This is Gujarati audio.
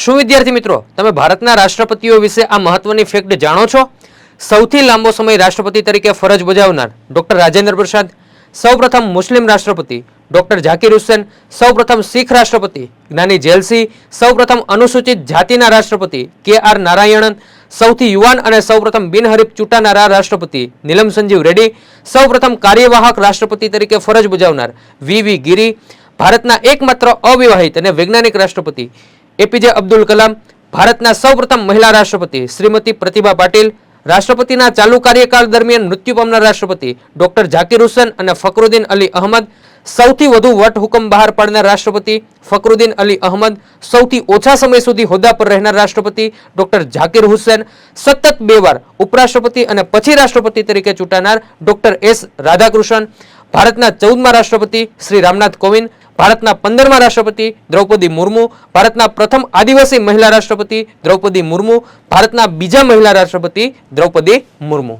શું વિદ્યાર્થી મિત્રો, તમે ભારતના રાષ્ટ્રપતિઓ વિશે આ મહત્વની ફેક્ટ જાણો છો? સૌથી લાંબો સમય રાષ્ટ્રપતિ તરીકે ફરજ બજાવનાર ડોક્ટર રાજેન્દ્ર પ્રસાદ, સૌપ્રથમ મુસ્લિમ રાષ્ટ્રપતિ ડોક્ટર ઝાકીર હુસેન, સૌપ્રથમ શીખ રાષ્ટ્રપતિ જ્ઞાની જેલસી, સૌપ્રથમ અનુસૂચિત જાતિના રાષ્ટ્રપતિ કે આર નારાયણન, સૌથી યુવાન અને સૌપ્રથમ બિનહરીફ ચૂંટાનારા રાષ્ટ્રપતિ નીલમ સંજીવ રેડ્ડી, સૌપ્રથમ કાર્યવાહક રાષ્ટ્રપતિ તરીકે ફરજ બજાવનાર વી વી ગિરી, ભારતના એકમાત્ર અવિવાહિત અને વૈજ્ઞાનિક રાષ્ટ્રપતિ એપીજે અબ્દુલ કલામ, ભારતના સૌપ્રથમ મહિલા રાષ્ટ્રપતિ, શ્રીમતી પ્રતિભા પાટીલ, રાષ્ટ્રપતિના ચાલુ કાર્યકાળ દરમિયાન મૃત્યુ પામનાર રાષ્ટ્રપતિ, ડોક્ટર ઝાકીર હુસેન અને ફકરુદ્દીન અલી અહમદ, સૌથી વધુ વટ હુકમ બહાર પાડનાર રાષ્ટ્રપતિ ફકરુદ્દીન અલી અહમદ, સૌથી ઓછા સમય સુધી હોદ્દા પર રહેનાર રાષ્ટ્રપતિ, ડોક્ટર ઝાકીર હુસેન, સતત બે વાર ઉપરાષ્ટ્રપતિ અને પછી રાષ્ટ્રપતિ તરીકે ચૂંટાનાર ડોક્ટર એસ રાધાકૃષ્ણન, ભારતના ચૌદમા રાષ્ટ્રપતિ શ્રી રામનાથ કોવિંદ ભારતના પંદરમા રાષ્ટ્રપતિ દ્રૌપદી મુર્મુ, ભારતના પ્રથમ આદિવાસી મહિલા રાષ્ટ્રપતિ દ્રૌપદી મુર્મુ, ભારતના બીજા મહિલા રાષ્ટ્રપતિ દ્રૌપદી મુર્મુ.